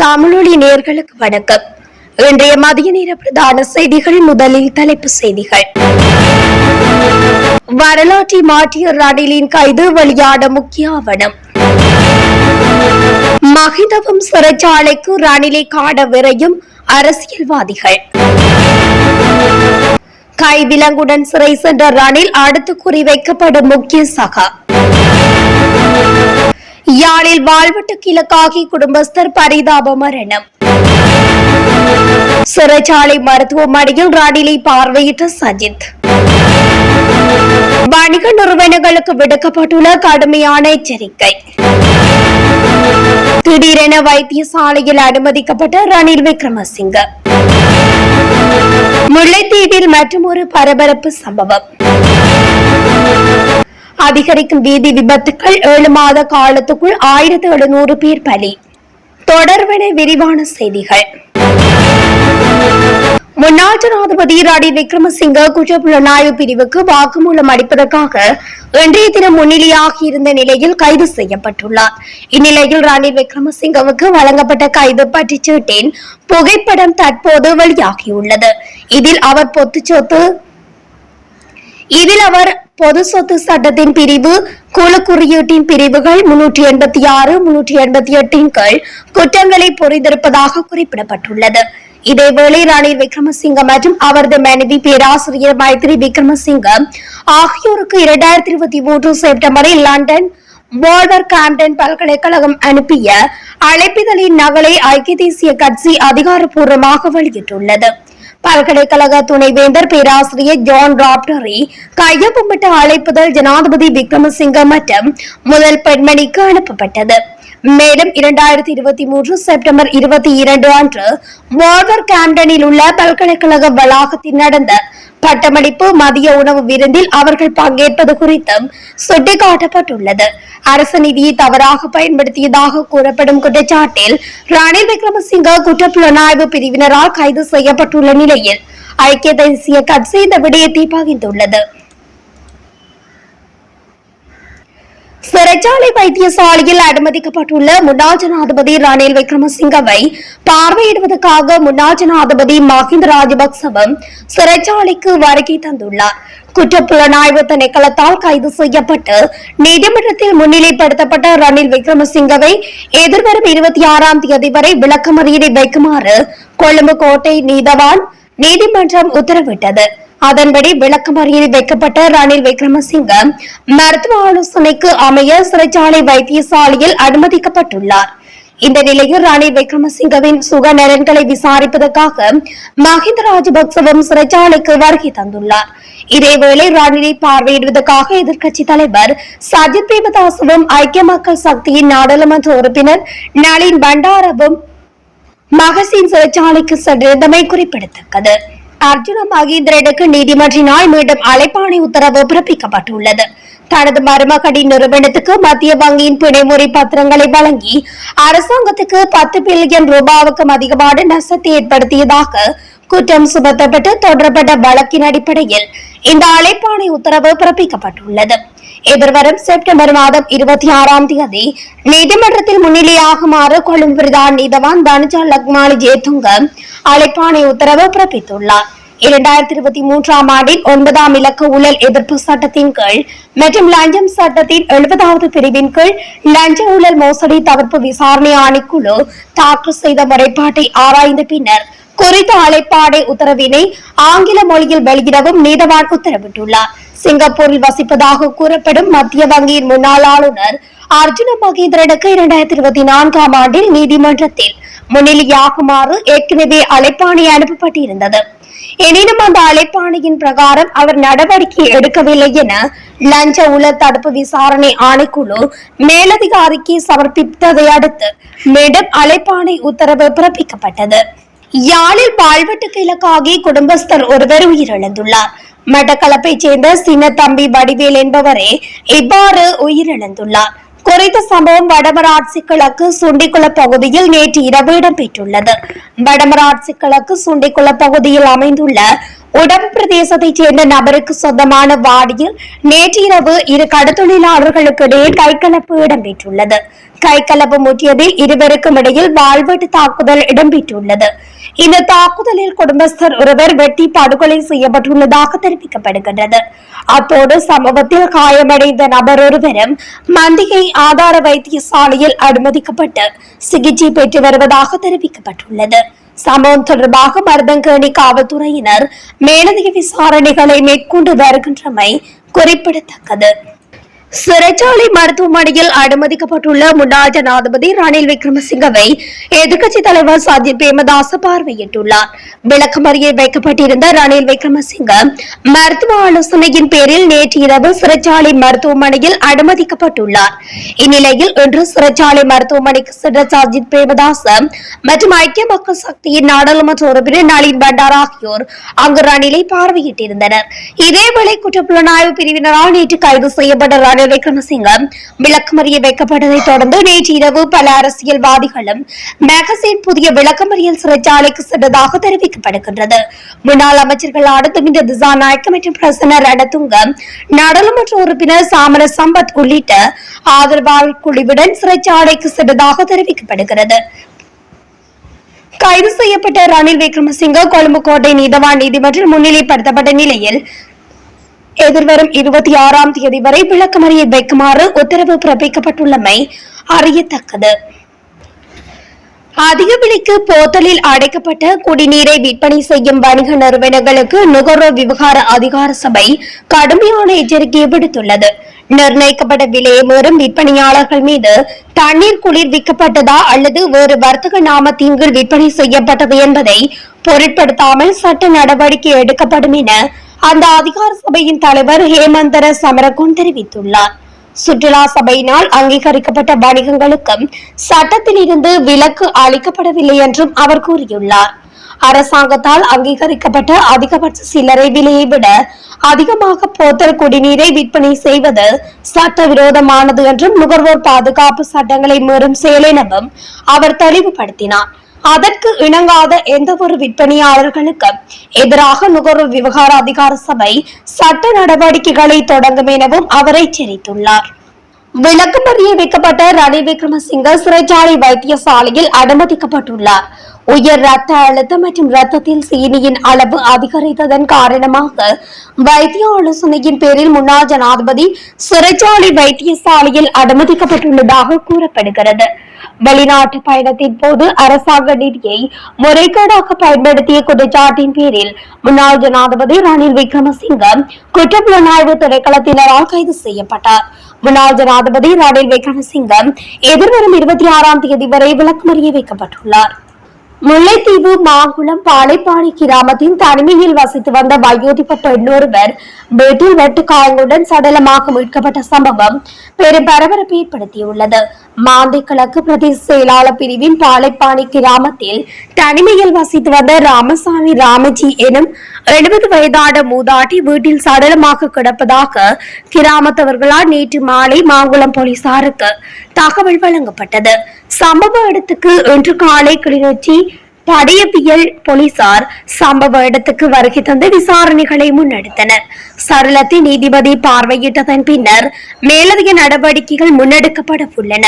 தமிழொலி நேர்களுக்கு வணக்கம். இன்றைய மதிய நேர பிரதான செய்திகள் முதலில் தலைப்பு செய்திகள். வரலாற்றை மாற்றிய ரணிலின் கைது வெளியான முக்கிய ஆவணம். மகிதவும் சிறைச்சாலைக்கு ரணிலை காண விரையும் அரசியல்வாதிகள். கைவிலங்குடன் சிறை சென்ற ரணில் அடுத்து குறிவைக்கப்படும் முக்கிய சகா. யாழில் வாழ்வட்டு கிழக்காகி குடும்பஸ்தர் பரிதாப மரணம். சிறைச்சாலை மருத்துவமனையில் ரணிலை பார்வையிட்ட சஜித். வணிக நிறுவனங்களுக்கு விடுக்கப்பட்டுள்ள கடுமையான எச்சரிக்கை. திடீரென வைத்தியசாலையில் அனுமதிக்கப்பட்ட ரணில் விக்ரமசிங்க. முல்லைத்தீவில் மற்றொரு பரபரப்பு சம்பவம். அதிகரிக்கும் வீதி விபத்துக்கள் ஏழு மாத காலத்துக்குள் ஆயிரத்தி எழுநூறு பேர் பலி. தொடர்பென விரிவான செய்திகள். முன்னாள் ஜனாதிபதி ரணில் விக்ரமசிங்க குற்றப்புலனாய்வு பிரிவுக்கு வாக்குமூலம் அளிப்பதற்காக இன்றைய தினம் முன்னிலையாகி இருந்த நிலையில் கைது செய்யப்பட்டுள்ளார். இந்நிலையில் ரணில் விக்ரமசிங்கவுக்கு வழங்கப்பட்ட கைது பற்றி சீட்டின் புகைப்படம் தற்போது வெளியாகியுள்ளது. இதில் அவர் பொத்துச்சொத்து இதில் அவர் பொது சொத்து சட்டத்தின் பிரிவு குழு குறியீட்டின் பிரிவுகள் முன்னூற்றி எண்பத்தி ஆறு முன்னூற்றி எண்பத்தி எட்டின் கீழ் குற்றங்களை புரிந்திருப்பதாக குறிப்பிடப்பட்டுள்ளது. இதேவேளை ரணில் விக்ரமசிங்க மற்றும் அவரது மனைவி பேராசிரியர் மைத்ரி விக்ரமசிங்க ஆகியோருக்கு இரண்டாயிரத்தி இருபத்தி மூன்று செப்டம்பரில் லண்டன் வால்வர் காம்டன் பல்கலைக்கழகம் அனுப்பிய அழைப்பிதழின் நகலை ஐக்கிய தேசிய கட்சி அதிகாரப்பூர்வமாக வெளியிட்டுள்ளது. பல்கலைக்கழக துணைவேந்தர் பேராசிரியர் ஜான் ராப்டரி கையொப்பமிட்ட அழைப்புதல் ஜனாதிபதி விக்ரமசிங்க மற்றும் முதல் பெண்மணிக்கு அனுப்பப்பட்டது. மேலும் இரண்டாயிரத்தி இருபத்தி மூன்று செப்டம்பர் இருபத்தி இரண்டு அன்று மோர்வர் கேம்டனில் உள்ள பல்கலைக்கழக வளாகத்தில் நடந்த பட்டமளிப்பு மதிய உணவு விருந்தில் அவர்கள் பங்கேற்பது குறித்தும் சுட்டிக்காட்டப்பட்டுள்ளது. அரசு நிதியை தவறாக பயன்படுத்தியதாக கூறப்படும் குற்றச்சாட்டில் ரணில் விக்ரமசிங்க குற்றப்புலனாய்வு பிரிவினரால் கைது செய்யப்பட்டுள்ள நிலையில் ஐக்கிய தேசிய கட்சி இந்த விடயத்தை பகிர்ந்துள்ளது. சிறைச்சாலை வைத்தியசாலையில் அனுமதிக்கப்பட்டுள்ள முன்னாள் ஜனாதிபதி ரணில் விக்ரமசிங்கவை பார்வையிடுவதற்காக முன்னாள் ஜனாதிபதி மஹிந்த ராஜபக்சவும் சிறைச்சாலைக்கு வருகை தந்துள்ளார். குற்றப்புலனாய்வு திணைக்களத்தால் கைது செய்யப்பட்டு நீதிமன்றத்தில் முன்னிலைப்படுத்தப்பட்ட ரணில் விக்ரமசிங்கவை எதிர்வரும் இருபத்தி ஆறாம் தேதி வரை விளக்கமறியலை வைக்குமாறு கொழும்பு கோட்டை நீதவான் நீதிமன்றம் உத்தரவிட்டது. அதன்படி விளக்கமறியலில் வைக்கப்பட்ட ரணில் விக்ரமசிங்க மருத்துவ ஆலோசனைக்கு அமைய சிறைச்சாலை வைத்தியசாலையில் அனுமதிக்கப்பட்டுள்ளார். இந்த நிலையில் ரணில் விக்ரமசிங்கவின் சுக நலன்களை விசாரிப்பதற்காக மஹிந்த ராஜபக்சவும் சிறைச்சாலைக்கு வருகை தந்துள்ளார். இதேவேளை ரணிலை பார்வையிடுவதற்காக எதிர்க்கட்சி தலைவர் சஜித் பிரேமதாசவும் ஐக்கிய மக்கள் சக்தியின் நாடாளுமன்ற உறுப்பினர் நளின் பண்டாரவும் மகசின் சிறைச்சாலைக்கு சென்றிருந்தமை குறிப்பிடத்தக்கது. அர்ஜுன மகேந்திரனுக்கு நீதிமன்றினால் மீண்டும் அழைப்பாணை உத்தரவு பிறப்பிக்கப்பட்டுள்ளது. தனது மருமகனின் நிறுவனத்துக்கு மத்திய வங்கியின் பிணைமுறை பத்திரங்களை வழங்கி அரசாங்கத்துக்கு பத்து பில்லியன் ரூபாவுக்கும் அதிகமான நஷ்டத்தை ஏற்படுத்தியதாக குற்றம் சுமத்தப்பட்டு தொடரப்பட்ட வழக்கின் அடிப்படையில் இந்த அழைப்பாணை உத்தரவு பிறப்பிக்கப்பட்டுள்ளது. எதிர்வரும் செப்டம்பர் மாதம் இருபத்தி ஆறாம் தேதி நீதிமன்றத்தில் முன்னிலையாகுமாறு கொழும்பு பிரதான் நீதவான் தனுஜா லக்மாலி ஜேதுங்க அழைப்பாணை உத்தரவு பிறப்பித்துள்ளார். இரண்டாயிரத்தி இருபத்தி மூன்றாம் ஆண்டின் ஒன்பதாம் இலக்க ஊழல் எதிர்ப்பு சட்டத்தின் கீழ் மற்றும் லஞ்சம் சட்டத்தின் எழுபதாவது பிரிவின் கீழ் லஞ்ச ஊழல் மோசடி தவிர்ப்பு விசாரணை ஆணைக்குழு தாக்கல் செய்த முறைப்பாட்டை ஆராய்ந்த பின்னர் குறித்த அழைப்பாடை உத்தரவினை ஆங்கில மொழியில் வெளியிடவும் நீதவான் உத்தரவிட்டுள்ளார். சிங்கப்பூரில் வசிப்பதாக கூறப்படும் மத்திய வங்கியின் முன்னாள் ஆளுநர் அர்ஜுன மகேந்திரனுக்கு இரண்டாயிரத்தி இருபத்தி நான்காம் ஆண்டில் நீதிமன்றத்தில் முன்னிலையாகுமாறு ஏற்கனவே அழைப்பாணை அனுப்பப்பட்டிருந்தது. எனினும் அந்த அழைப்பாணையின் பிரகாரம் அவர் நடவடிக்கை எடுக்கவில்லை என லஞ்ச ஊழல் தடுப்பு விசாரணை ஆணைக்குழு மேலதிகாரிக்கு சமர்ப்பித்ததை அடுத்து மீண்டும் அழைப்பாணை உத்தரவு பிறப்பிக்கப்பட்டது. யாழில் பால்வெட்டு இலக்காகி குடும்பஸ்தர் ஒருவர் உயிரிழந்துள்ளார். மட்டக்களப்பை சேர்ந்த சின்ன தம்பி வடிவேல் என்பவரே இவ்வாறு உயிரிழந்துள்ளார். குறித்த சம்பவம் வடமராட்சி கிழக்கு சுண்டிக்குள பகுதியில் நேற்று இரவு இடம்பெற்றுள்ளது. வடமராட்சி கிழக்கு சுண்டிக்குள பகுதியில் அமைந்துள்ள உடம்பு பிரதேசத்தைச் சேர்ந்த நபருக்கு சொந்தமான வாடியில் நேற்று இரவு இரு கடத்தொழிலாளர்களுக்கு இடையே கைகலப்பு இடம்பெற்றுள்ளது. கைகலப்பு முற்றியதில் இருவருக்கும் இடையில் வாழ்வெட்டு தாக்குதல் இடம்பெற்றுள்ளது. இந்த தாக்குதலில் குடும்பஸ்தர் ஒருவர் வெட்டி படுகொலை செய்யப்பட்டுள்ளதாக தெரிவிக்கப்படுகின்றது. அத்தோடு சம்பவத்தில் காயமடைந்த நபர் ஒருவரும் மந்திகை ஆதார வைத்தியசாலையில் அனுமதிக்கப்பட்டு சிகிச்சை பெற்று வருவதாக தெரிவிக்கப்பட்டுள்ளது. சம்பவம் தொடர்பாக மருதங்கேணி காவல்துறையினர் மேலதிக விசாரணைகளை மேற்கொண்டு வருகின்றமை குறிப்பிடத்தக்கது. சிறைச்சாலை மருத்துவமனையில் அனுமதிக்கப்பட்டுள்ள முன்னாள் ஜனாதிபதி ரணில் விக்ரமசிங்கவை எதிர்க்கட்சித் தலைவர் சஜித் பிரேமதாச பார்வையிட்டுள்ளார். விளக்கமறியில் வைக்கப்பட்டிருந்த ரணில் விக்ரமசிங்க மருத்துவ ஆலோசனையின் பேரில் நேற்று இரவு சிறைச்சாலை மருத்துவமனையில் அனுமதிக்கப்பட்டுள்ளார். இந்நிலையில் இன்று சிறைச்சாலை மருத்துவமனைக்கு சென்ற சஜித் பிரேமதாச மற்றும் ஐக்கிய மக்கள் சக்தியின் நாடாளுமன்ற உறுப்பினர் நளின் பண்டார் ஆகியோர் அங்கு ரணிலை பார்வையிட்டிருந்தனர். இதேவேளை குற்றப்புலனாய்வு பிரிவினரால் நேற்று கைது செய்யப்பட்ட ரணில் விக்ரமசிங்க விளக்கமறிய வைக்கப்பட்டதைத் தொடர்ந்து நேற்று இரவு பல அரசியல்வாதிகளும் மேகசின் புதிய விளக்கமறியல் சிறைச்சாலைக்கு சென்றதாக தெரிவிக்கப்படுகின்றது. முன்னாள் அமைச்சர்களான துமிந்த திசாநாயக்க மற்றும் பிரசன்ன ரணதுங்க நாடாளுமன்ற உறுப்பினர் சாமர சம்பத் உள்ளிட்ட ஆதரவாளர் குழுவுடன் சிறைச்சாலைக்கு சென்றதாக தெரிவிக்கப்படுகிறது. கைது செய்யப்பட்ட ரணில் விக்ரமசிங்க கொழும்பு கோட்டை நீதவான் நீதிமன்றில் முன்னிலைப்படுத்தப்பட்ட நிலையில் எதிர்வரும் இருபத்தி ஆறாம் தேதி வரை விளக்கமறியை வைக்குமாறு உத்தரவு பிறப்பிக்கப்பட்டுள்ளமை அறியத்தக்கது. அதிக விலைக்கு போத்தலில் அடைக்கப்பட்ட குடிநீரை விற்பனை செய்யும் வணிக நிறுவனங்களுக்கு நுகர்வோர் விவகார அதிகார சபை கடுமையான எச்சரிக்கையை விடுத்துள்ளது. நிர்ணயிக்கப்பட்ட விலையை மீறும் விற்பனையாளர்கள் மீது தண்ணீர் குளிர் விற்கப்பட்டதா அல்லது வேறு வர்த்தக நாமத்தின் கீழ் விற்பனை செய்யப்பட்டது என்பதை பொருட்படுத்தாமல் சட்ட நடவடிக்கை எடுக்கப்படும் என அந்த அதிகார சபையின் தலைவர் ஹேமந்தர சமரகுன் தெரிவித்துள்ளார். சுற்றுலா சபையினால் அங்கீகரிக்கப்பட்ட வணிகங்களுக்கும் சட்டத்தில் இருந்து விலக்கு அளிக்கப்படவில்லை என்றும் அவர் கூறியுள்ளார். அரசாங்கத்தால் அங்கீகரிக்கப்பட்ட அதிகபட்ச சில்லறை விலையை விட அதிகமாக போத்தல் குடிநீரை விற்பனை செய்வது சட்டவிரோதமானது என்றும் நுகர்வோர் பாதுகாப்பு சட்டங்களை மீறும் செயல் எனவும் அவர் தெளிவுபடுத்தினார். அதற்கு இணங்காத எந்த ஒரு விற்பனையாளர்களுக்கு எதிராக நுகர்வோர் விவகார அதிகார சபை சட்ட நடவடிக்கைகளை தொடங்கும் எனவும் அவர் எச்சரித்துள்ளார் விளக்கமறிய வைக்கப்பட்ட ரணி விக்ரமசிங்க சிறைச்சாலை வைத்தியசாலையில் அனுமதிக்கப்பட்டுள்ளார். உயர் ரத்த அழுத்தம் மற்றும் ரத்தத்தில் சீனியின் அளவு அதிகரித்ததன் காரணமாக வைத்திய ஆலோசனையின் பேரில் முன்னாள் ஜனாதிபதி சிறைச்சாலை வைத்தியசாலையில் அனுமதிக்கப்பட்டுள்ளதாக கூறப்படுகிறது. வெளிநாட்டு பயணத்தின் போது அரசாங்க நிதியை முறைகேடாக பயன்படுத்திய குற்றச்சாட்டின் பேரில் முன்னாள் ஜனாதிபதி ரணில் விக்ரமசிங்க குற்றப்புலனாய்வு திரைக்களத்தினரால் கைது செய்யப்பட்டார். முன்னாள் ஜனாதிபதி ரணில் விக்ரமசிங்கம் எதிர்வரும் இருபத்தி ஆறாம் தேதி வரை விளக்குமறிய வைக்கப்பட்டுள்ளார். முல்லைத்தீவு மாங்குளம் பாலைப்பாடி கிராமத்தின் தனிமையில் வசித்து வந்த வயோதிப பெண்ணொருவர் வீட்டில் வெட்டு காயங்களுடன் சடலமாக மீட்கப்பட்ட சம்பவம் பெரும் பரபரப்பை ஏற்படுத்தியுள்ளது. மாந்தை கிழக்கு பிரதேச செயலாளர் பிரிவின் பாலைப்பாணி கிராமத்தில் தனிமையில் வசித்து வந்த ராமசாமி ராமஜி எனும் எழுபது வயதான மூதாட்டி வீட்டில் சடலமாக கிடப்பதாக கிராமத்தவர்களால் நேற்று மாலை மாங்குளம் போலீசாருக்கு தகவல் வழங்கப்பட்டது. சம்பவ இடத்துக்கு இன்று காலை கிளிநொச்சி படையவியல் போலீசார் சம்பவ இடத்துக்கு வருகை தந்து விசாரணைகளை முன்னெடுத்தனர். சரளத்தை நீதிபதி பார்வையிட்டதன் பின்னர் மேலதிக நடவடிக்கைகள் முன்னெடுக்கப்பட உள்ளன.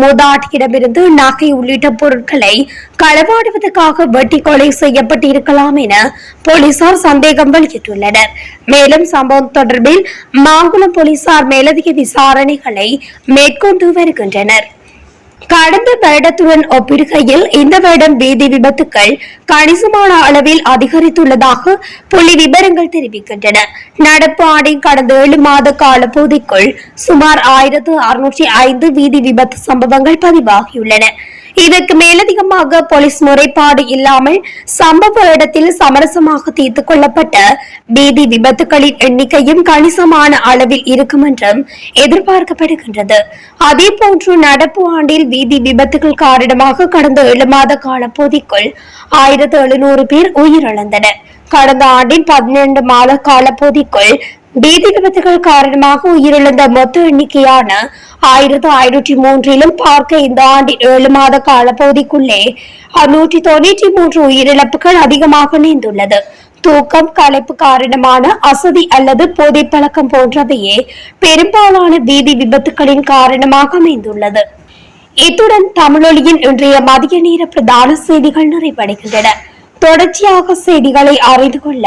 மூதாட்டியிடமிருந்து நகை உள்ளிட்ட பொருட்களை களவாடுவதற்காக வெட்டி கொலை செய்யப்பட்டிருக்கலாம் என போலீசார் சந்தேகம் வெளியிட்டுள்ளனர். மேலும் சம்பவம் தொடர்பில் மாங்குளம் போலீசார் மேலதிக விசாரணைகளை மேற்கொண்டு வருகின்றனர். கடந்த வருடத்துடன் ஒப்பிடுகையில் இந்த வருடம் வீதி விபத்துக்கள் கணிசமான அளவில் அதிகரித்துள்ளதாக புள்ளி விவரங்கள் தெரிவிக்கின்றன. நடப்பு ஆண்டின் கடந்த ஏழு மாத கால பகுதிக்குள் சுமார் ஆயிரத்து அறுநூற்றி ஐந்து வீதி விபத்து சம்பவங்கள் பதிவாகியுள்ளன. இதற்கு மேலதிகமாக போலீஸ் முறைப்பாடு இல்லாமல் சம்பவ இடத்தில் சமரசமாக தீர்த்து கொள்ளப்பட்ட பீதி விபத்துகளின் எண்ணிக்கையும் கணிசமான அளவில் இருக்கும் என்றும் எதிர்பார்க்கப்படுகின்றது. அதே போன்று நடப்பு ஆண்டில் வீதி விபத்துகள் காரணமாக கடந்த ஏழு மாத காலப்பகுதிக்குள் ஆயிரத்து எழுநூறு பேர் உயிரிழந்தனர். கடந்த ஆண்டின் பதினெண்டு மாத காலப்பகுதிக்குள் வீதி விபத்துகள் காரணமாக உயிரிழந்த மொத்த எண்ணிக்கையான ஆயிரத்து ஐநூற்றி மூன்றிலும் பார்க்க இந்த ஆண்டின் ஏழு மாத காலப்பகுதிக்குள்ளே நூற்றி தொண்ணூற்றி மூன்று உயிரிழப்புகள் அதிகமாக நீந்துள்ளது. தூக்கம் களைப்பு காரணமான அசதி அல்லது போதை பழக்கம் போன்றவையே பெரும்பாலான வீதி விபத்துகளின் காரணமாக அமைந்துள்ளது. இத்துடன் தமிழொலியின் இன்றைய மதிய நேர பிரதான செய்திகள் நிறைவடைகின்றன. தொடர்ச்சியாக செய்திகளை அறிந்து கொள்ள